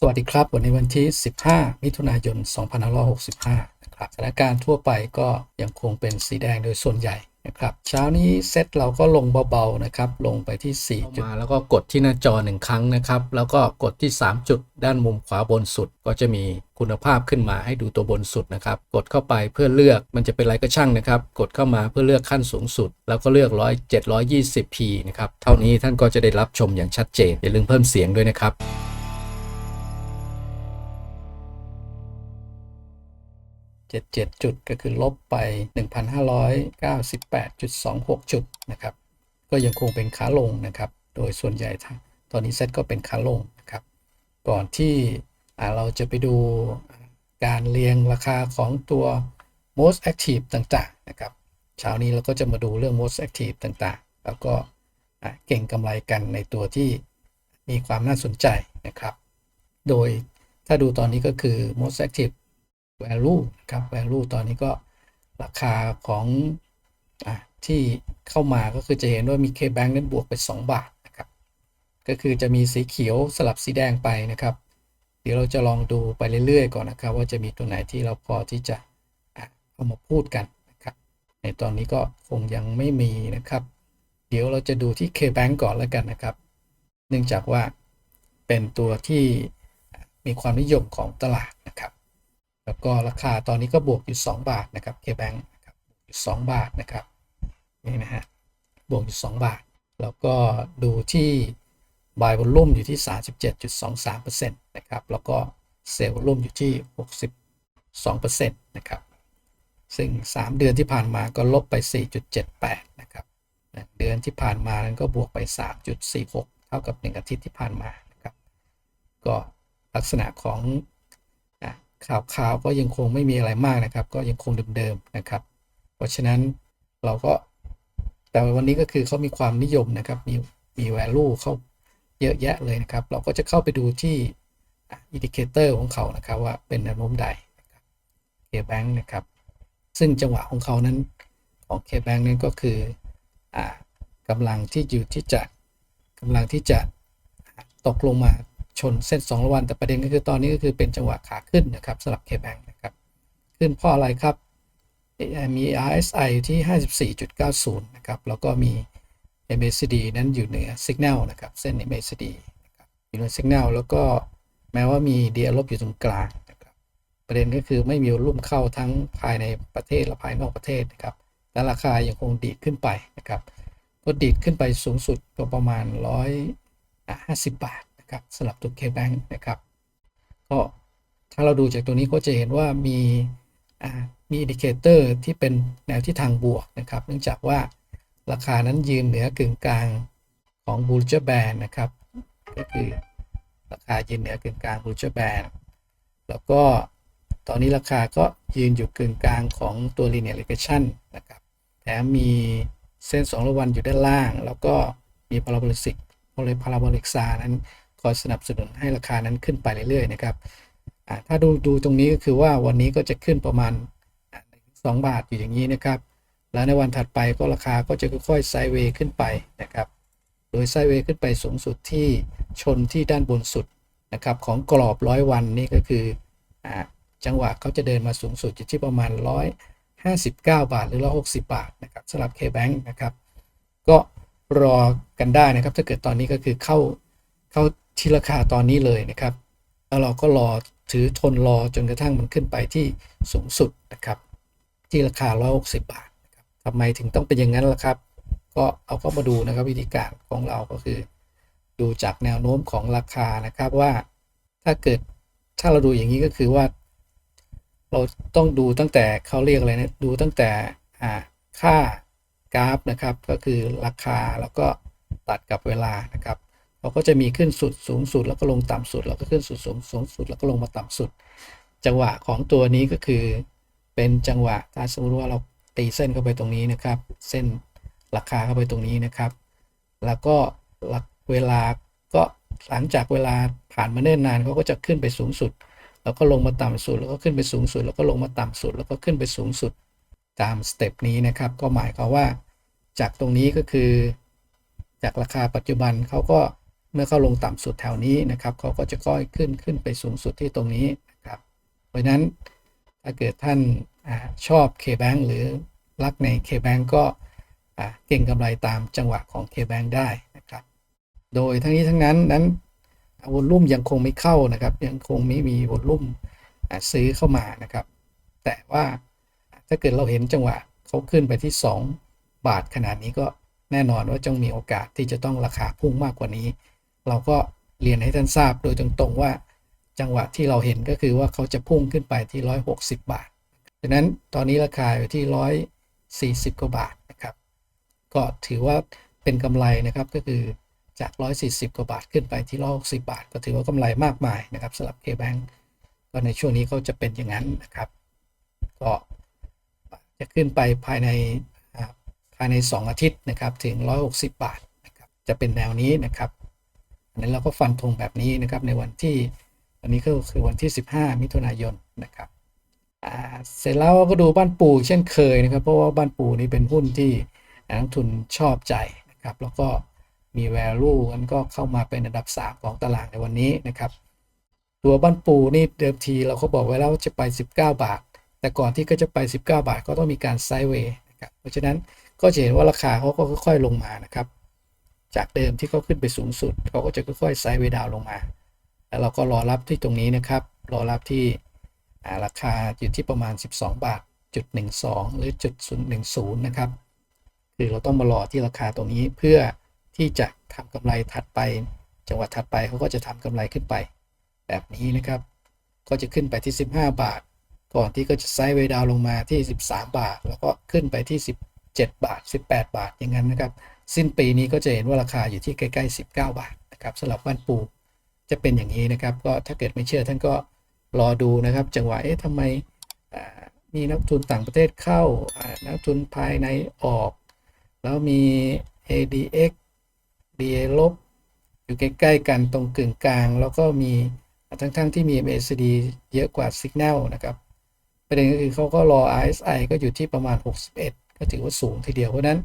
สวัสดีครับ วันนี้วันที่ 15 มิถุนายน 2565 นะครับ สถานการณ์ทั่วไปก็ยังคงเป็นสีแดงโดยส่วนใหญ่นะครับ เช้านี้เซตเราก็ลงเบาๆนะครับ ลงไปที่ 4 จุดมาแล้วก็กดที่หน้าจอ 1 ครั้งนะครับ แล้วก็กดที่ 3 จุดด้านมุมขวาบนสุด ก็จะมีคุณภาพขึ้นมาให้ดูตัวบนสุดนะครับ กดเข้าไปเพื่อเลือกมันจะเป็นอะไรก็ช่างนะครับ กดเข้ามาเพื่อเลือกขั้นสูงสุด แล้วก็เลือก100 720p นะครับ เท่านี้ท่านก็จะได้รับชมอย่างชัดเจนอย่าลืมเพิ่มเสียงด้วยนะครับ 77 จุดก็คือลบไป 1,598.26 จุดนะครับ ก็ยังคงเป็นขาลงนะครับ โดยส่วนใหญ่ตอนนี้เซ็ตก็เป็นขาลงนะครับ ก่อนที่เราจะไปดูการเรียงราคาของตัว most active ต่างๆนะครับ เช้านี้เราก็จะมาดูเรื่อง most active ต่างๆ แล้วก็เก่งกำไรกันในตัวที่มีความน่าสนใจนะครับ โดยถ้าดูตอนนี้ก็คือ most active value ครับ value ตอนนี้ก็ราคาของอที่เข้ามาก็คือจะเห็นว่ามี KBank นั้นบวกไป 2 บาทนะครับ ก็คือจะมีสีเขียวสลับสีแดงไปนะครับ เดี๋ยวเราจะลองดูไปเรื่อยๆ ก่อนนะครับ ว่าจะมีตัวไหนที่เราพอที่จะอะเอามาพูดกันนะครับ ในตอนนี้ก็คงยังไม่มีนะครับ เดี๋ยวเราจะดูที่ KBank ก่อนแล้วกันนะครับ เนื่องจากว่าเป็นตัวที่มีความนิยมของตลาดนะครับ แล้วก็ราคาตอนนี้ก็บวกอยู่ 2 บาทนะครับ KBank นะครับบวกอยู่2บาทนะครับนี่นะฮะบวกอยู่2บาท แล้วก็ดูที่ buy volume อยู่ที่ 37.23%นะครับแล้วก็ sell volume อยู่ที่ 62%นะครับซึ่ง 3 เดือนที่ผ่านมาก็ลบไป 4.78 นะครับเดือนที่ผ่านมานั้นก็บวกไป 3.46 เท่ากับ 1 อาทิตย์ที่ผ่านมานะครับก็ลักษณะของ ข่าวข่าวก็ยังคงไม่มีอะไรมากนะครับ ก็ยังคงเดิมๆนะครับ เพราะฉะนั้นเราก็แต่วันนี้ก็คือเขามีความนิยมนะครับ มีมี value เข้าเยอะแยะเลยนะครับ เราก็จะเข้าไปดูที่อินดิเคเตอร์ของเขานะครับว่าเป็นแนวโน้มใดนะครับ KBank นะครับ ซึ่งจังหวะของเขานั้นของ KBank นั้นก็คืออ่ากำลังที่อยู่ที่จะกำลังที่จะตกลงมา ชนเส้น2ระวันแต่ประเด็นก็คือตอนนี้ก็คือเป็นจังหวะขาขึ้นนะครับสำหรับ KBank นะครับ ขึ้นเพราะอะไรครับ มี RSI อยู่ที่ 54.90 นะครับ แล้วก็มี MACD นั้นอยู่เหนือ Signal นะครับ เส้น MACD นะครับอยู่เหนือ Signal แล้วก็แม้ว่ามี DL ลบอยู่ตรงกลางนะครับ ประเด็นก็คือไม่มีรุ่มเข้าทั้งภายในประเทศและภายนอกประเทศนะครับ และราคายังคงดีดขึ้นไปนะครับ ก็ดีดขึ้นไปสูงสุดก็ประมาณ 150 บาท นะครับสำหรับตัว KBank นะครับก็ถ้าเราดูจากตัวนี้ก็จะเห็นว่ามีอ่ามีอินดิเคเตอร์ที่เป็นแนวที่ทางบวกนะครับ เนื่องจากว่าราคานั้นยืนเหนือกึ่งกลางของ Bollinger Band นะครับ ก็คือราคายืนเหนือกึ่งกลาง Bollinger Band แล้วก็ตอนนี้ราคาก็ยืนอยู่กึ่งกลางของตัว linear regression นะครับแถมมีเส้น2ระวันอยู่ด้านล่าง แล้วก็มี parabolic parabolic s a นั้น อยสนับสนุนให้ราคานั้นขึ้นไปเรื่อยๆนะครับถ้าดูดูตรงนี้ก็คือว่าวันนี้ก็จะขึ้นประมาณสองบาทอยู่อย่างนี้นะครับ แล้วในวันถัดไปก็ราคาก็จะค่อยๆไซด์เวย์ขึ้นไปนะครับ โดยไซด์เวย์ขึ้นไปสูงสุดที่ชนที่ด้านบนสุดนะครับของกรอบร้อยวันนี่ก็คืออจังหวะเขาจะเดินมาสูงสุดอยู่ที่ประมาณ 159 บาทหรือ 160 บาทนะครับสำหรับ KBank นะครับ ก็รอกันได้นะครับ ถ้าเกิดตอนนี้ก็คือเข้าเข้า ที่ราคาตอนนี้เลยนะครับ แล้วเราก็รอถือทนรอจนกระทั่งมันขึ้นไปที่สูงสุดนะครับ ที่ราคา 160 บาทครับทำไมถึงต้องเป็นอย่างนั้นล่ะครับ ก็เอาเข้ามาดูนะครับวิธีการของเราก็คือ ดูจากแนวโน้มของราคานะครับว่าถ้าเกิดถ้าเราดูอย่างนี้ก็คือว่า เราต้องดูตั้งแต่เขาเรียกอะไรนะดูตั้งแต่ค่ากราฟนะครับ ก็คือราคาแล้วก็ตัดกับเวลานะครับ เราก็จะมีขึ้นสุดสูงสุดแล้วก็ลงต่ำสุด แล้วก็ขึ้นสุดสูงสูงสุดแล้วก็ลงมาต่ำสุด จังหวะของตัวนี้ก็คือ เป็นจังหวะถ้าสมมติว่าเราตีเส้นเข้าไปตรงนี้นะครับ เส้นราคาเข้าไปตรงนี้นะครับ แล้วก็หลักเวลาก็หลังจากเวลาผ่านมาเนิ่นนานเขาก็จะขึ้นไปสูงสุด แล้วก็ลงมาต่ำสุด แล้วก็ขึ้นไปสูงสุด แล้วก็ลงมาต่ำสุด แล้วก็ขึ้นไปสูงสุดตามสเต็ปนี้นะครับ ก็หมายความว่า จากตรงนี้ก็คือ จากราคาปัจจุบันเขาก็ เมื่อเข้าลงต่ำสุดแถวนี้นะครับเขาก็จะค่อยขึ้นขึ้นไปสูงสุดที่ตรงนี้นะครับ เพราะฉะนั้นถ้าเกิดท่านอชอบ KBank หรือรักใน KBank ก็เก่งกำไรตามจังหวะของ KBank ได้นะครับ โดยทั้งนี้ทั้งนั้นนั้นวอลลุ่มยังคงไม่เข้านะครับ ยังคงไม่มีวอลลุ่มซื้อเข้ามานะครับ แต่ว่าถ้าเกิดเราเห็นจังหวะเขาขึ้นไปที่ 2 บาทขนาดนี้ก็แน่นอนว่าจงมีโอกาสที่จะต้องราคาพุ่งมากกว่านี้ เราก็เรียนให้ท่านทราบโดยตรงๆว่าจังหวะที่เราเห็นก็คือว่าเขาจะพุ่งขึ้นไปที่ 160 บาทดังนั้นตอนนี้ราคาอยู่ที่ 140 กว่าบาทนะครับ ก็ถือว่าเป็นกำไรนะครับก็คือจาก 140 กว่าบาทขึ้นไปที่ 160 บาท ก็ถือว่ากำไรมากมายนะครับสำหรับ KBank ก็ในช่วงนี้เขาจะเป็นอย่างนั้นนะครับ ก็จะขึ้นไปภายในภายใน 2 อาทิตย์นะครับถึง 160 บาทนะครับจะเป็นแนวนี้นะครับ นนี้เราก็ฟันธงแบบนี้นะครับในวันที่อันนี้ก็คือวันที่ 15 มิถุนายนนะครับเสร็จแล้วก็ดูบ้านปูเช่นเคยนะครับ เพราะว่าบ้านปูนี่เป็นหุ้นที่นักทุนชอบใจนะครับ แล้วก็มี value มันก็เข้ามาเป็นอันดับ 3 ของตลาดในวันนี้นะครับ ตัวบ้านปูนี่เดิมทีเราก็บอกไว้แล้วว่าจะไป 19 บาท แต่ก่อนที่ก็จะไป 19 บาทก็ต้องมีการไซด์เวย์นะครับเพราะฉะนั้นก็จะเห็นว่าราคาเขาก็ค่อยๆลงมานะครับ จากเดิมที่เขาขึ้นไปสูงสุดเขาก็จะค่อยๆไซด์เวดาวลงมา แล้วเราก็รอรับที่ตรงนี้นะครับ รอรับที่ราคาอยู่ที่ประมาณ 12 บาทจุด12 หรือจุด010 นะครับ คือเราต้องมารอที่ราคาตรงนี้เพื่อที่จะทำกำไรถัดไป จังหวะถัดไปเขาก็จะทำกำไรขึ้นไป แบบนี้นะครับ ก็จะขึ้นไปที่ 15 บาท ก่อนที่ก็จะไซด์เวดาวลงมาที่ 13 บาท แล้วก็ขึ้นไปที่ 17 บาท 18 บาทอย่างนั้นนะครับ สิ้นปีนี้ก็จะเห็นว่าราคาอยู่ที่ใกล้ๆ 19 บาทนะครับสำหรับบ้านปูจะเป็นอย่างนี้นะครับ ก็ถ้าเกิดไม่เชื่อท่านก็รอดูนะครับ จังหวะเอ๊ะทำไมมีนักทุนต่างประเทศเข้านักทุนภายในออก แล้วมี ADX DA ลบอยู่ใกล้ๆกันตรงกึ่งกลาง แล้วก็มีทั้งๆที่มี MACD เยอะกว่า Signal นะครับประเด็นก็คือเขาก็รอ RSI ก็อยู่ที่ประมาณ 61 ก็ถือว่าสูงทีเดียวเพราะนั้น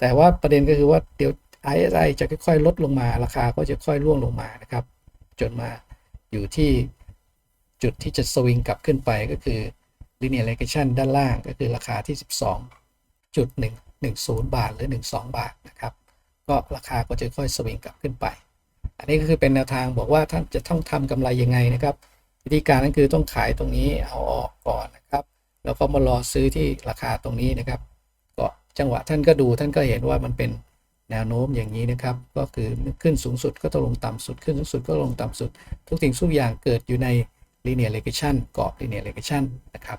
แต่ว่าประเด็นก็คือว่าเดี๋ยว RSI จะค่อยๆลดลงมา ราคาก็จะค่อยร่วงลงมานะครับ จนมาอยู่ที่จุดที่จะสวิงกลับขึ้นไปก็คือ linear regression ด้านล่างก็คือราคาที่ 12.110 บาทหรือ 12 บาทนะครับ ก็ราคาก็จะค่อยสวิงกลับขึ้นไป อันนี้ก็คือเป็นแนวทางบอกว่าท่านจะต้องทำกำไรยังไงนะครับ วิธีการนั้นคือต้องขายตรงนี้เอาออกก่อนนะครับ แล้วก็มารอซื้อที่ราคาตรงนี้นะครับ จังหวะท่านก็ดูท่านก็เห็นว่ามันเป็นแนวโน้มอย่างนี้นะครับ ก็คือขึ้นสูงสุดก็ต้องลงต่ำสุด ขึ้นสูงสุดก็ลงต่ำสุด ทุกสิ่งทุกอย่างเกิดอยู่ใน linear regression กรอบ linear regression นะครับ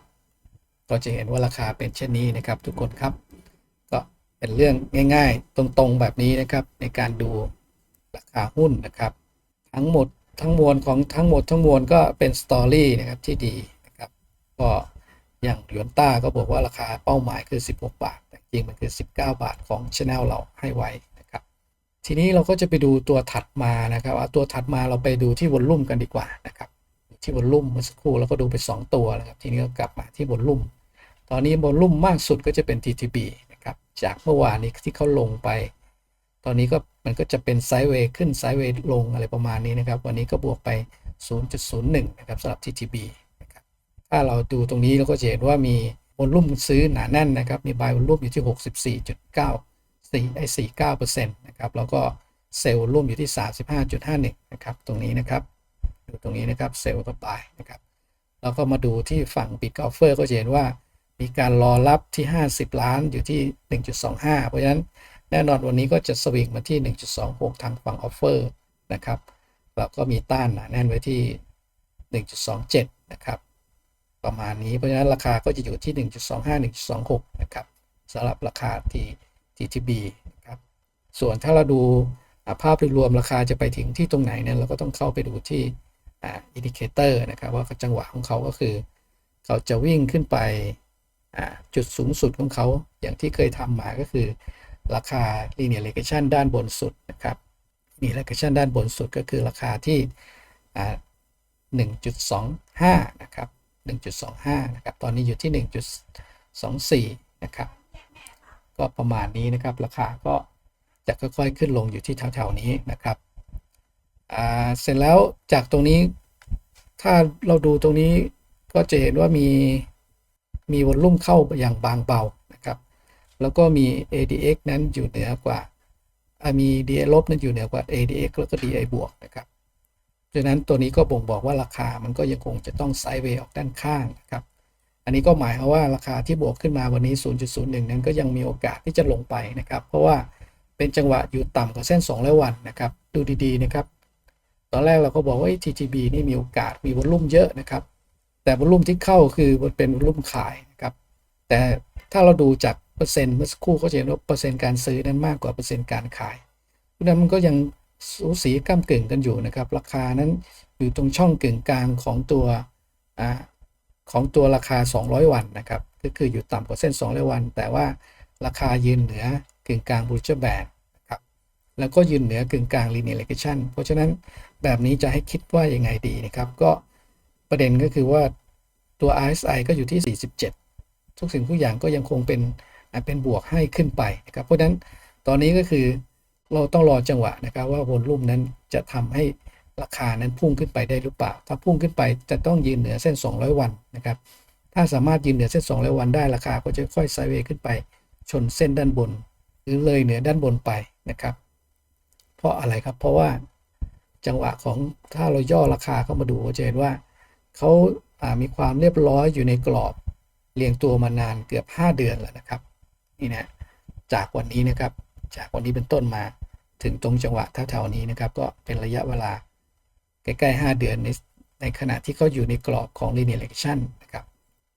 ก็จะเห็นว่าราคาเป็นเช่นนี้นะครับทุกคนครับ ก็เป็นเรื่องง่าย ๆ ตรงๆแบบนี้นะครับ ในการดูราคาหุ้นนะครับ ทั้งหมดทั้งมวลของทั้งหมดทั้งมวลก็เป็นสตอรี่นะครับที่ดีนะครับก็อย่างหยวนต้าก็บอกว่าราคาเป้าหมายคือ 16 บาท ริงมันคือ 19 บาทของช anel เราให้ไว้นะครับ ทีนี้เราก็จะไปดูตัวถัดมานะครับเอาตัวถัดมาเราไปดูที่วอลลุ่มกันดีกว่านะครับที่วอลลุ่มเมื่อสักครู่เราก็ดูไป 2 ตัวนะครับทีนี้ก็กลับมาที่วอลลุ่มตอนนี้วอลลุ่มมากสุดก็จะเป็น TTB นะครับจากเมื่อวานนี้ที่เขาลงไป ตอนนี้ก็มันก็จะเป็นไซด์เวย์ขึ้นไซด์เวย์ลงอะไรประมาณนี้นะครับวันนี้ก็บวกไป 0.01 นะครับสำหรับ TTB นะครับถ้าเราดูตรงนี้เราก็จะเห็นว่ามี วอลลุ่มซื้อหนาแน่นนะครับ มีบายวอลลุ่มอยู่ที่ 64.94ไอ้49%นะครับ แล้วก็เซลล์วอลลุ่มอยู่ที่ 35.51 นะครับ ตรงนี้นะครับ ดูตรงนี้นะครับ เซลล์ต่อไปนะครับ แล้วก็มาดูที่ฝั่งบิตกอฟเฟอร์ก็จะเห็นว่า มีการรอรับที่ 50 ล้านอยู่ที่ 1.25 เพราะฉะนั้นแน่นอนวันนี้ก็จะสวิงมาที่ 1.26 ทางฝั่งออฟเฟอร์นะครับ แล้วก็มีต้านหนาแน่นไว้ที่ 1.27 นะครับ ประมาณนี้ เพราะฉะนั้นราคาก็จะอยู่ที่ 1.25 1.26 นะครับสำหรับราคาที่ TTB นะครับส่วนถ้าเราดูภาพรวมราคาจะไปถึงที่ตรงไหนเนี่ยเราก็ต้องเข้าไปดูที่อ่าอินดิเคเตอร์นะครับว่าจังหวะของเขาก็คือ เขาจะวิ่งขึ้นไปจุดสูงสุดของเขาอย่างที่เคยทำมาก็คือ ราคา linear regression ด้านบนสุดนะครับ linear regression ด้านบนสุดก็คือราคาที่อ่า1.25 นะครับ 1.25 นะครับ ตอนนี้อยู่ที่ 1.24 นะครับ ก็ประมาณนี้นะครับ ราคาก็จะค่อยๆขึ้นลงอยู่ที่แถวๆนี้นะครับเสร็จแล้วจากตรงนี้ถ้าเราดูตรงนี้ก็จะเห็นว่ามีมีวอลลุ่มเข้าอย่างบางเบานะครับ แล้วก็มี ADX นั้นอยู่เหนือกว่าอ่ามี DA ลบนั้นอยู่เหนือกว่า ADX แล้วก็ DI บวกนะครับ ดังนั้นตัวนี้ก็บ่งบอกว่าราคามันก็ยังคงจะต้องไซด์เวย์ออกด้านข้างนะครับ อันนี้ก็หมายความว่าราคาที่บวกขึ้นมาวันนี้ 0.01 นั้นก็ยังมีโอกาสที่จะลงไปนะครับ เพราะว่าเป็นจังหวะอยู่ต่ำกว่าเส้น200วันนะครับ ดูดีๆนะครับ ตอนแรกเราก็บอกว่า TGB นี่มีโอกาสมีวอลลุ่มเยอะนะครับ แต่วอลลุ่มที่เข้าคือมันเป็นวอลลุ่มขายนะครับ แต่ถ้าเราดูจากเปอร์เซ็นต์เมื่อสักครู่ก็จะเห็นว่าเปอร์เซ็นต์การซื้อนั้นมากกว่าเปอร์เซ็นต์การขายเพราะนั้นมันก็ยัง สูสีก้ามกึ่งกันอยู่นะครับ ราคานั้นอยู่ตรงช่องกึ่งกลางของตัวอของตัวราคา 200 วันนะครับ ก็คืออยู่ต่ำกว่าเส้น 200 วัน แต่ว่าราคายืนเหนือกึ่งกลางบูเจอร์แบนนะครับ แล้วก็ยืนเหนือกึ่งกลาง linear regression เพราะฉะนั้นแบบนี้จะให้คิดว่ายังไงดีนะครับ ก็ประเด็นก็คือว่าตัว RSI ก็อยู่ที่ 47 ทุกสิ่งทุกอย่างก็ยังคงเป็นเป็นบวกให้ขึ้นไปนะครับ เพราะฉะนั้นตอนนี้ก็คือ เราต้องรอจังหวะนะครับว่าวอลลุ่มนั้นจะทำให้ราคานั้นพุ่งขึ้นไปได้หรือเปล่า ถ้าพุ่งขึ้นไปจะต้องยืนเหนือเส้น 200 วันนะครับ ถ้าสามารถยืนเหนือเส้น 200 วันได้ราคาก็จะค่อยไซด์เวย์ขึ้นไป ชนเส้นด้านบน หรือเลยเหนือด้านบนไปนะครับ เพราะอะไรครับ เพราะว่าจังหวะของถ้าเราย่อราคาเข้ามาดูจะเห็นว่าเขาามีความเรียบร้อยอยู่ในกรอบเรียงตัวมานานเกือบ 5 เดือนแล้วนะครับ นี่นะ จากวันนี้นะครับ จากวันนี้เป็นต้นมา ถึงตรงจังหวะแถวๆนี้นะครับ ก็เป็นระยะเวลาใกล้ๆ5 เดือนในในขณะที่เขาอยู่ในกรอบของ linear regression นะครับ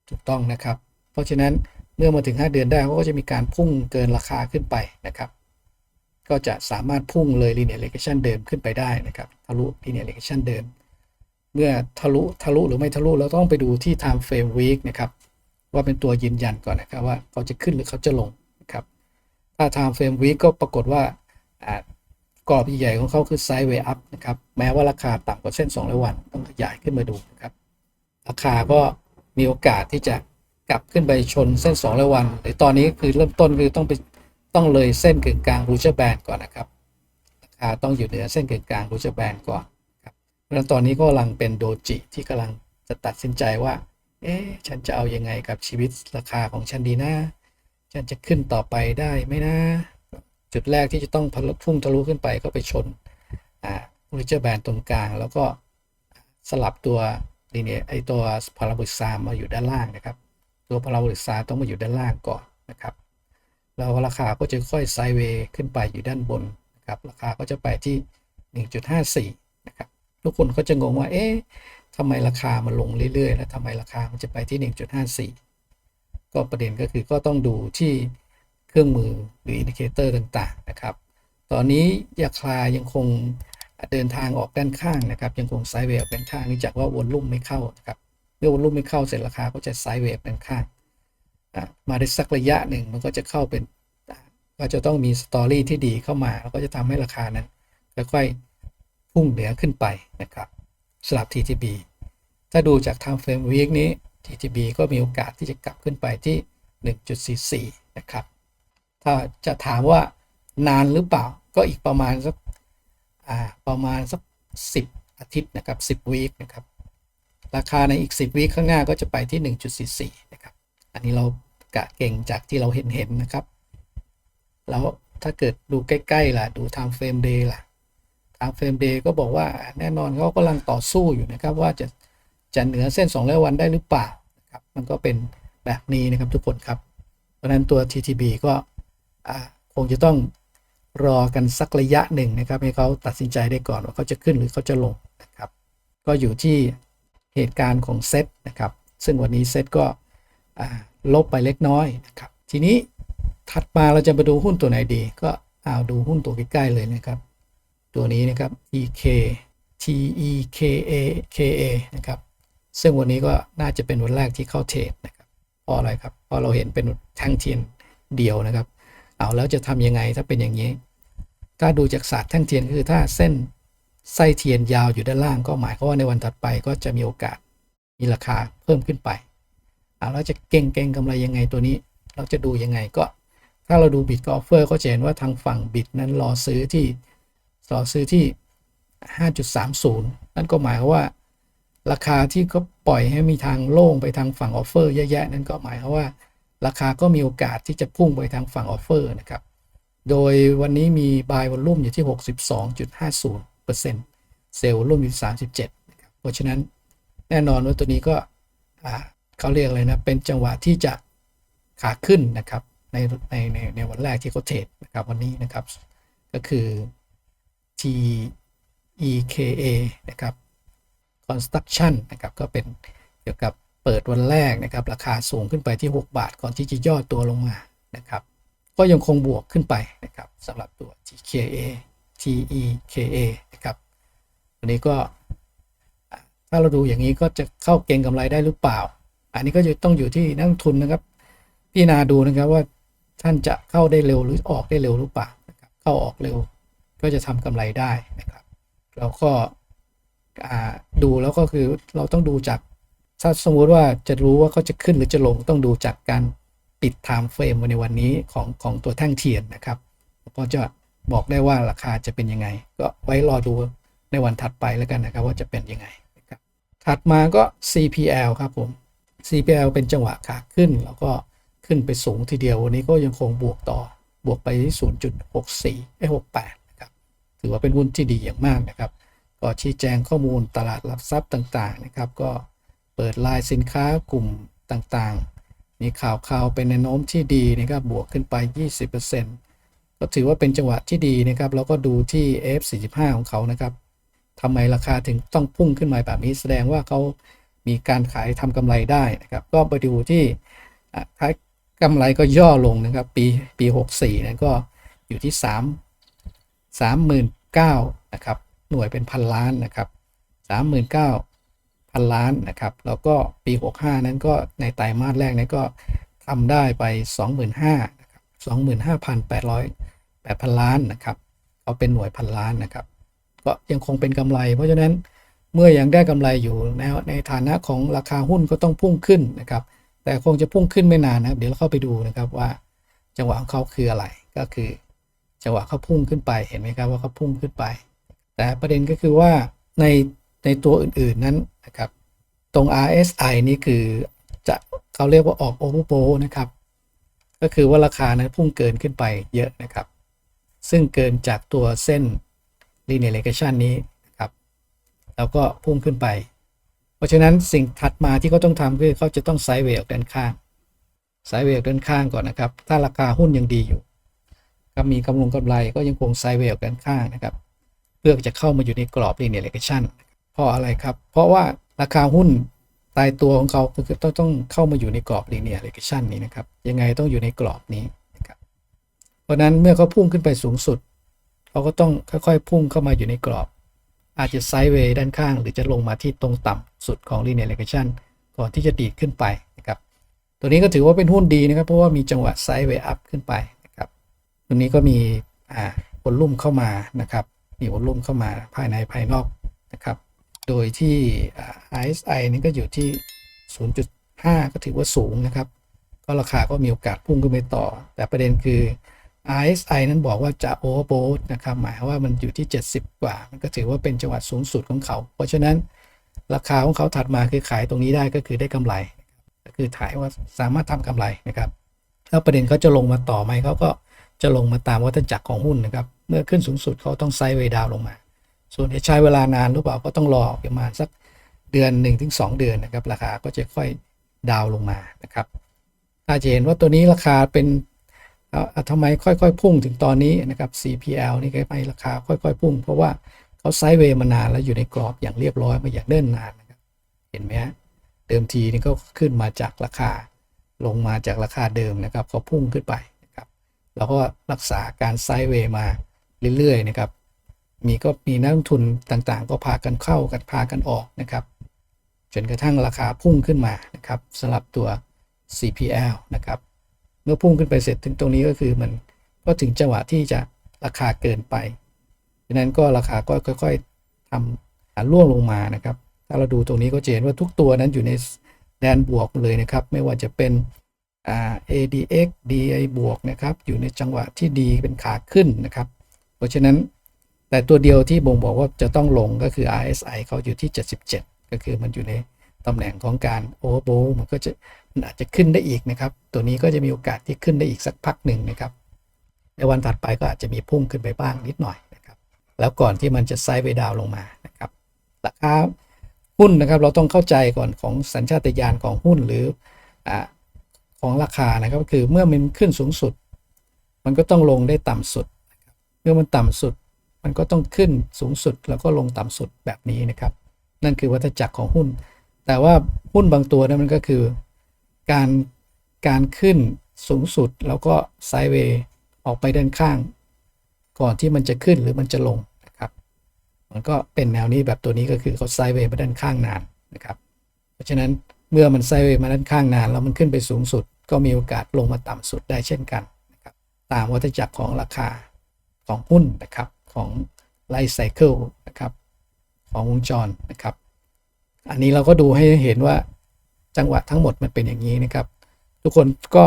ถูกต้องนะครับ เพราะฉะนั้นเมื่อมาถึง 5 เดือนได้เขาก็จะมีการพุ่งเกินราคาขึ้นไปนะครับ ก็จะสามารถพุ่งเลย linear regression เดิมขึ้นไปได้นะครับ ทะลุ linear regression เดิม เมื่อทะลุทะลุหรือไม่ทะลุเราต้องไปดูที่ time frame week นะครับ ว่าเป็นตัวยืนยันก่อนนะครับว่าเขาจะขึ้นหรือเขาจะลง ถ้า time frame week ก็ปรากฏว่ากรอบใหญ่ๆของเขาคือ side way up นะครับ แม้ว่าราคาต่ำกว่าเส้น200วัน ต้องขยายขึ้นมาดูนะครับ ราคาก็มีโอกาสที่จะกลับขึ้นไปชนเส้น200วันหรือตอนนี้คือเริ่มต้นคือต้องไปต้องเลยเส้นกึ่งกลางรูเจอร์แบนก่อนนะครับ ราคาต้องอยู่เหนือเส้นกึ่งกลางรูเจอร์แบนก่อนครับเพราะฉะนั้นตอนนี้ก็กำลังเป็นโดจิที่กำลังจะตัดสินใจว่า เอ๊ะฉันจะเอายังไงกับชีวิตราคาของฉันดีนะ ฉันจะขึ้นต่อไปได้ไหมนะ จุดแรกที่จะต้องพุ่งทะลุขึ้นไปก็ไปชนอ่ารูเจอร์แบนตรงกลาง แล้วก็สลับตัวลีเนียไอตัวพาราโบลิกซามมาอยู่ด้านล่างนะครับ ตัวพาราโบลิกซาต้องมาอยู่ด้านล่างก่อนนะครับแล้วราคาก็จะค่อยไซเวย์ขึ้นไปอยู่ด้านบนนะครับราคาก็จะไปที่ 1.54นะครับทุกคนก็จะงงว่าเอ๊ะทำไมราคามันลงเรื่อยๆ แล้วทำไมราคามันจะไปที่ 1.54 ก็ประเด็นก็คือก็ต้องดูที่เครื่องมือหรืออินดิเคเตอร์ต่างๆนะครับ ตอนนี้ยาคลายังคงเดินทางออกด้านข้างนะครับ ยังคงไซด์เวย์ออกด้านข้างเนื่องจากว่าวอลลุ่มไม่เข้านะครับเมื่อวอลลุ่มไม่เข้าเสร็จราคาก็จะไซด์เวย์ออกด้านข้างมาได้สักระยะหนึ่งมันก็จะเข้าเป็นอะก็จะต้องมีสตอรี่ที่ดีเข้ามาแล้วก็จะทำให้ราคานั้นค่อยๆพุ่งเหนือขึ้นไปนะครับสำหรับ TTB ถ้าดูจาก time frame week นี้ TTB ก็มีโอกาสที่จะกลับขึ้นไปที่ 1.44 นะครับ ถ้าจะถามว่านานหรือเปล่าก็อีกประมาณสักประมาณสัก 10 อาทิตย์นะครับ 10วีคนะครับ ราคาในอีก 10วีคข้างหน้าก็จะไปที่ 1.44 นะครับ อันนี้เรากะเก่งจากที่เราเห็นเห็นนะครับ แล้วถ้าเกิดดูใกล้ๆล่ะ ดู time frame day ล่ะ time frame day ก็บอกว่าแน่นอนเขากำลังต่อสู้อยู่นะครับว่าจะ จะเหนือเส้น200วันได้หรือเปล่านะครับมันก็เป็นแบบนี้นะครับทุกคนครับ เพราะนั้นตัว TTB ก็คงจะต้องรอกันสักระยะหนึ่งนะครับ ให้เขาตัดสินใจได้ก่อนว่าเขาจะขึ้นหรือเขาจะลงนะครับ ก็อยู่ที่เหตุการณ์ของเซตนะครับ ซึ่งวันนี้เซตก็ลบไปเล็กน้อยนะครับ ทีนี้ถัดมาเราจะมาดูหุ้นตัวไหนดี ก็เอาดูหุ้นตัวใกล้ๆเลยนะครับ ตัวนี้นะครับ EK TEKA KA นะครับ ซึ่งวันนี้ก็น่าจะเป็นวันแรกที่เข้าเทรดนะครับเพราะอะไรครับเพราะเราเห็นเป็นแท่งเทียนเดียวนะครับ เอาแล้วจะทำยังไงถ้าเป็นอย่างนี้ ถ้าดูจากศาสตร์แท่งเทียนคือถ้าเส้นไส้เทียนยาวอยู่ด้านล่างก็หมายความว่าในวันถัดไปก็จะมีโอกาสมีราคาเพิ่มขึ้นไปเอาแล้วจะเก่งเก่งกำไรยังไงตัวนี้ เราจะดูยังไงก็ ถ้าเราดูบิตกอฟเฟอร์ก็จะเห็นว่าทางฝั่งบิตนั้นรอซื้อที่รอซื้อที่ 5.30 นั่นก็หมายความว่า ราคาที่เขาปล่อยให้มีทางโล่งไปทางฝั่งออฟเฟอร์เยอะแยะนั่นก็หมายความว่า ราคาก็มีโอกาสที่จะพุ่งไปทางฝั่งออฟเฟอร์นะครับ โดยวันนี้มี buy volume อยู่ที่ 62.50%เซลล์รุ่มอยู่37นะครับเพราะฉะนั้นแน่นอนว่าตัวนี้ก็เขาเรียกอะไรนะ เป็นจังหวะที่จะขาขึ้นนะครับในในในในวันแรกที่เขาเทรดนะครับวันนี้นะครับ ก็คือ TEKA นะครับ construction นะครับก็เป็นเกี่ยวกับเปิดวันแรกนะครับราคาสูงขึ้นไปที่ 6 บาท ก่อนที่จะย่อตัวลงมานะครับก็ยังคงบวกขึ้นไปนะครับสำหรับตัว TKA TEKA นะครับวันนี้ก็ถ้าเราดูอย่างนี้ก็จะเข้าเก็งกำไรได้หรือเปล่า อันนี้ก็จะต้องอยู่ที่นักลงทุนนะครับพี่นาดูนะครับว่าท่านจะเข้าได้เร็วหรือออกได้เร็วหรือเปล่านะครับเข้าออกเร็วก็จะทำกำไรได้นะครับแล้วก็ ดูแล้วก็คือเราต้องดูจาก ถ้าสมมติว่าจะรู้ว่าเขาจะขึ้นหรือจะลงต้องดูจากการปิด time frame ในวันนี้ของของตัวแท่งเทียนนะครับ ก็จะบอกได้ว่าราคาจะเป็นยังไง ก็ไว้รอดูในวันถัดไปแล้วกันนะครับ ว่าจะเป็นยังไงนะครับถัดมาก็ CPL ครับผม CPL เป็นจังหวะขาขึ้น แล้วก็ขึ้นไปสูงทีเดียววันนี้ก็ยังคงบวกต่อบวกไปที่0.64ไอ้68นะครับถือว่าเป็นหุ้นที่ดีอย่างมากนะครับ ก็ชี้แจงข้อมูลตลาดหลักทรัพย์ต่างๆนะครับ ก็เปิดลายสินค้ากลุ่มต่างๆ มีข่าวข่าวเป็นแนวโน้มที่ดีนะครับบวกขึ้นไป 20%ก็ถือว่าเป็นจังหวะที่ดีนะครับแล้วก็ดูที่ F45 ของเขานะครับทำไมราคาถึงต้องพุ่งขึ้นมาแบบนี้แสดงว่าเขามีการขายทำกำไรได้นะครับ ก็ไปดูที่ท้ายกำไรก็ย่อลงนะครับ ปีปี 64นั้นก็อยู่ที่ 3 39,000นะครับ หน่วยเป็นพันล้านนะครับ39,000 พันล้านนะครับ แล้วก็ปี 65 นั้นก็ในไตรมาสแรกนั้นก็ทำได้ไป 25,000นะครับ25,800 8,000 ล้านนะครับเขาเป็นหน่วยพันล้านนะครับ ก็ยังคงเป็นกำไร เพราะฉะนั้นเมื่อยังได้กำไรอยู่ในในฐานะของราคาหุ้นก็ต้องพุ่งขึ้นนะครับ แต่คงจะพุ่งขึ้นไม่นานนะครับ เดี๋ยวเราเข้าไปดูนะครับว่าจังหวะของเขาคืออะไร ก็คือ จังหวะเขาพุ่งขึ้นไป เห็นไหมครับว่าเขาพุ่งขึ้นไป แต่ประเด็นก็คือว่าในในตัวอื่นๆนั้นนะครับ ตรง RSI นี่คือจะเขาเรียกว่าออกโอเวอร์โบนะครับ ก็คือว่าราคานั้นพุ่งเกินขึ้นไปเยอะนะครับ ซึ่งเกินจากตัวเส้น linear regression นี้นะครับ แล้วก็พุ่งขึ้นไป เพราะฉะนั้นสิ่งถัดมาที่เขาต้องทำคือเขาจะต้องไซด์เวย์ออกด้านข้างไซด์เวย์ด้านข้างก่อนนะครับ ถ้าราคาหุ้นยังดีอยู่ ก็มีกำลงกำไรก็ยังคงไซด์เวย์ออกด้านข้างนะครับ เพื่อจะเข้ามาอยู่ในกรอบ linear regression เพราะอะไรครับ เพราะว่าราคาหุ้นตายตัวของเขาคือต้องต้องเข้ามาอยู่ในกรอบ linear regression นี้นะครับ ยังไงต้องอยู่ในกรอบนี้นะครับ เพราะนั้นเมื่อเขาพุ่งขึ้นไปสูงสุดเขาก็ต้องค่อยๆ พุ่งเข้ามาอยู่ในกรอบ อาจจะไซด์เวย์ด้านข้าง หรือจะลงมาที่ตรงต่ำสุดของ linear regression ก่อนที่จะดีดขึ้นไปนะครับ ตัวนี้ก็ถือว่าเป็นหุ้นดีนะครับ เพราะว่ามีจังหวะไซด์เวย์อัพขึ้นไปนะครับตัวนี้ก็มีอ่าวอลลุ่มเข้ามานะครับ มีวอลลุ่มเข้ามาภายในภายนอกนะครับ โดยที่ RSI นี่ก็อยู่ที่ 0.5 ก็ถือว่าสูงนะครับ ก็ราคาก็มีโอกาสพุ่งขึ้นไปต่อ แต่ประเด็นคือ RSI นั้นบอกว่าจะ overbought นะครับ หมายว่ามันอยู่ที่ 70 กว่า มันก็ถือว่าเป็นจังหวะสูงสุดของเขา เพราะฉะนั้นราคาของเขาถัดมาคือขายตรงนี้ได้ก็คือได้กำไร ก็คือถ่ายว่าสามารถทำกำไรนะครับ แล้วประเด็นเขาจะลงมาต่อไหมเขาก็จะลงมาตามวัฏจักรของหุ้นนะครับ เมื่อขึ้นสูงสุดเขาต้องไซด์เวดาวลงมา ส่วนจะใช้เวลานานหรือเปล่าก็ต้องรอประมาณสักเดือน1นถึงสเดือนนะครับ ราคาก็จะค่อยดาวลงมานะครับถ้าจะเห็นว่าตัวนี้ราคาเป็นทำไมค่อยๆ พุ่งถึงตอนนี้นะครับ CPL นี่ก็ไม่ราคาค่อยๆ พุ่ง เพราะว่าเขาไซด์เวย์มานานแล้วอยู่ในกรอบอย่างเรียบร้อยมาอย่างเนิ่นนานนะครับเห็นไหมฮะเดิมทีนี่ก็ขึ้นมาจากราคาลงมาจากราคาเดิมนะครับเขาพุ่งขึ้นไปนะครับแล้วก็รักษาการไซด์เวย์มา เรื่อยๆนะครับมีก็มีนักลงทุนต่างๆ ก็พากันเข้ากันพากันออกนะครับ จนกระทั่งราคาพุ่งขึ้นมานะครับสำหรับตัว CPL นะครับ เมื่อพุ่งขึ้นไปเสร็จถึงตรงนี้ก็คือมันก็ถึงจังหวะที่จะราคาเกินไปดังนั้นก็ราคาก็ค่อยๆทำอ่าล่วงลงมานะครับ ถ้าเราดูตรงนี้ก็จะเห็นว่าทุกตัวนั้นอยู่ในแดนบวกเลยนะครับ ไม่ว่าจะเป็นอ่า ADX DI บวกนะครับ อยู่ในจังหวะที่ดีเป็นขาขึ้นนะครับ เพราะฉะนั้นแต่ตัวเดียวที่บ่งบอกว่าจะต้องลงก็คือ RSI เขาอยู่ที่ 77 ก็คือมันอยู่ในตำแหน่งของการโอเวอร์โบมันก็จะมันอาจจะขึ้นได้อีกนะครับ ตัวนี้ก็จะมีโอกาสที่ขึ้นได้อีกสักพักหนึ่งนะครับในวันถัดไปก็อาจจะมีพุ่งขึ้นไปบ้างนิดหน่อยนะครับ แล้วก่อนที่มันจะไซด์ไปดาวลงมานะครับราคาหุ้นนะครับเราต้องเข้าใจก่อนของสัญชาตญาณของหุ้นหรืออของราคานะครับคือเมื่อมันขึ้นสูงสุด มันก็ต้องลงได้ต่ำสุด เมื่อมันต่ำสุด มันก็ต้องขึ้นสูงสุดแล้วก็ลงต่ำสุดแบบนี้นะครับ นั่นคือวัฏจักรของหุ้น แต่ว่าหุ้นบางตัวนั้นมันก็คือ การการขึ้นสูงสุดแล้วก็ไซด์เวย์ออกไปด้านข้าง ก่อนที่มันจะขึ้นหรือมันจะลงนะครับ มันก็เป็นแนวนี้แบบตัวนี้ก็คือเขาไซด์เวย์มาด้านข้างนานนะครับ เพราะฉะนั้นเมื่อมันไซด์เวย์มาด้านข้างนานแล้วมันขึ้นไปสูงสุดก็มีโอกาสลงมาต่ำสุดได้เช่นกันนะครับตามวัฏจักรของราคา ของหุ้นนะครับของไลฟ์ไซเคิลนะครับของวงจรนะครับ อันนี้เราก็ดูให้เห็นว่าจังหวะทั้งหมดมันเป็นอย่างนี้นะครับ ทุกคนก็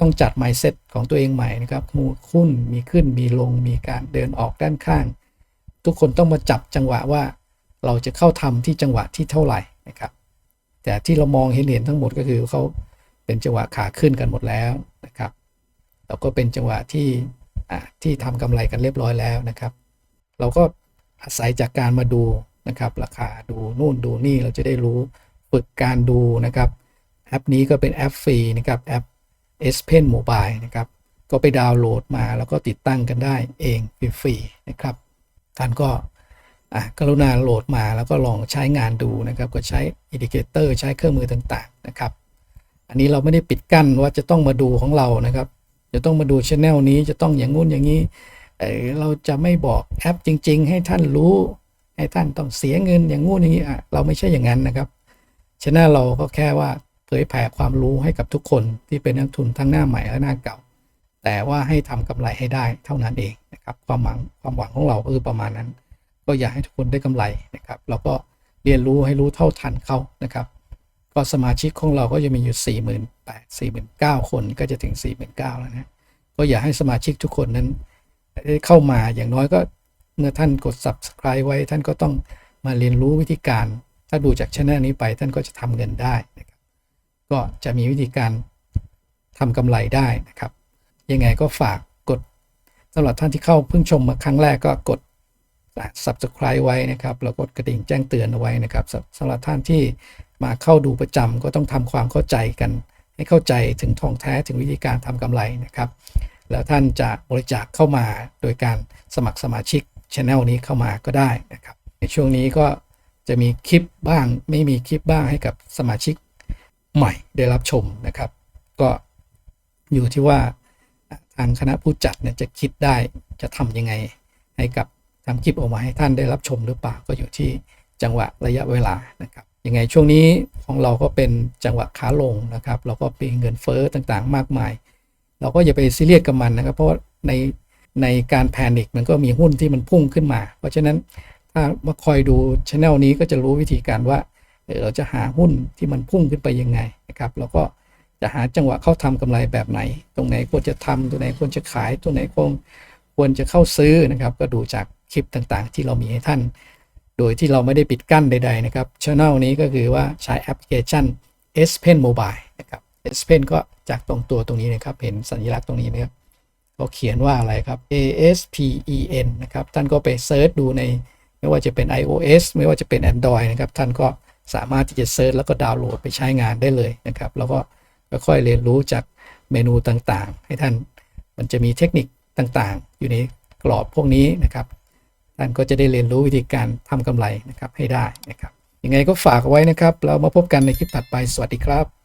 ต้องจัด mindset ของตัวเองใหม่นะครับมูหุ้นมีขึ้นมีลงมีการเดินออกด้านข้าง ทุกคนต้องมาจับจังหวะว่าเราจะเข้าทำที่จังหวะที่เท่าไหร่นะครับ แต่ที่เรามองเห็นเห็นทั้งหมดก็คือเขาเป็นจังหวะขาขึ้นกันหมดแล้วนะครับแล้วก็เป็นจังหวะที่ ที่ทำกำไรกันเรียบร้อยแล้วนะครับ เราก็อาศัยจากการมาดูนะครับ ราคาดูนู่นดูนี่เราจะได้รู้ฝึกการดูนะครับแอปนี้ก็เป็นแอปฟรีนะครับแอป S Pen Mobile นะครับก็ไปดาวน์โหลดมาแล้วก็ติดตั้งกันได้เองฟรีๆนะครับท่านก็อะกรุณาโหลดมาแล้วก็ลองใช้งานดูนะครับ ก็ใช้อินดิเคเตอร์ใช้เครื่องมือต่างๆนะครับ อันนี้เราไม่ได้ปิดกั้นว่าจะต้องมาดูของเรานะครับ จะต้องมาดูช anel นี้จะต้องอย่างงู้นอย่างนี้เเราจะไม่บอกแอปจริง ๆ ให้ท่านรู้ ให้ท่านต้องเสียเงินอย่างงู้นอย่างนี้อะเราไม่ใช่อย่างนั้นนะครับช anel เราก็แค่ว่าเผยแผ่ความรู้ให้กับทุกคนที่เป็นนักทุนทั้งหน้าใหม่และหน้าเก่า แต่ว่าให้ทำกำไรให้ได้เท่านั้นเองนะครับความหวังความหวังของเราก็คือประมาณนั้น ก็อยากให้ทุกคนได้กำไรนะครับแล้วก็เรียนรู้ให้รู้เท่าทันเขานะครับ ก็สมาชิกของเราก็จะมีอยู่ 4 8 0 0 0 4 9 0 0 0 คนก็จะถึง 4 9 0 0 0แล้วนะก็อยากให้สมาชิกทุกคนนั้นได้เข้ามาอย่างน้อยก็เมื่อท่านกด subscribe ไว้ท่านก็ต้องมาเรียนรู้วิธีการ ถ้าดูจากช่องนี้ไปท่านก็จะทำเงินได้นะครับก็จะมีวิธีการทำกำไรได้นะครับ ยังไงก็ฝากกดสำหรับท่านที่เข้าเพิ่งชมมาครั้งแรกก็กด subscribe ไว้นะครับแล้วกดกระดิ่งแจ้งเตือนเอาไว้นะครับสำหรับท่านที่ มาเข้าดูประจำก็ต้องทำความเข้าใจกัน ให้เข้าใจถึงทองแท้ถึงวิธีการทำกำไรนะครับ แล้วท่านจะบริจาคเข้ามาโดยการสมัครสมาชิกช anel นี้เข้ามาก็ได้นะครับ ในช่วงนี้ก็จะมีคลิปบ้างไม่มีคลิปบ้างให้กับสมาชิกใหม่ได้รับชมนะครับ ก็อยู่ที่ว่าทางคณะผู้จัดเนี่ยจะคิดได้จะทำยังไง ให้กับทำคลิปออกมาให้ท่านได้รับชมหรือเปล่าก็อยู่ที่จังหวะระยะเวลานะครับ ยังไงช่วงนี้ของเราก็เป็นจังหวะขาลงนะครับ เราก็ปีเงินเฟ้อต่างๆ มากมาย เราก็อย่าไปซีเรียสกับมันนะครับ เพราะว่าในในการแพนิคมันก็มีหุ้นที่มันพุ่งขึ้นมา เพราะฉะนั้นถ้ามาคอยดูช anel นี้ก็จะรู้วิธีการว่าเราจะหาหุ้นที่มันพุ่งขึ้นไปยังไงนะครับ แล้วก็จะหาจังหวะเข้าทำกำไรแบบไหน ตรงไหนควรจะทำตรงไหนควรจะขายตรงไหนคงควรจะเข้าซื้อนะครับ ก็ดูจากคลิปต่างๆ ที่เรามีให้ท่าน โดยที่เราไม่ได้ปิดกั้นใด ๆ นะครับช anel นี้ก็คือว่าใช้แอปพลิเคชัน S Pen Mobile นะครับ S Pen ก็จากตรงตัวตรงนี้นะครับ เห็นสัญลักษณ์ตรงนี้นะครับเขาเขียนว่าอะไรครับ A S P E N นะครับ ท่านก็ไปเซิร์ชดูใน ไม่ว่าจะเป็น iOS ไม่ว่าจะเป็น Android นะครับ ท่านก็สามารถที่จะเซิร์ชแล้วก็ดาวน์โหลดไปใช้งานได้เลยนะครับ แล้วก็ค่อยๆเรียนรู้จากเมนูต่างๆ ให้ท่านมันจะมีเทคนิคต่างๆ อยู่ในกรอบพวกนี้นะครับ ท่านก็จะได้เรียนรู้วิธีการทำกำไรนะครับให้ได้นะครับยังไงก็ฝากไว้นะครับ เรามาพบกันในคลิปถัดไปสวัสดีครับ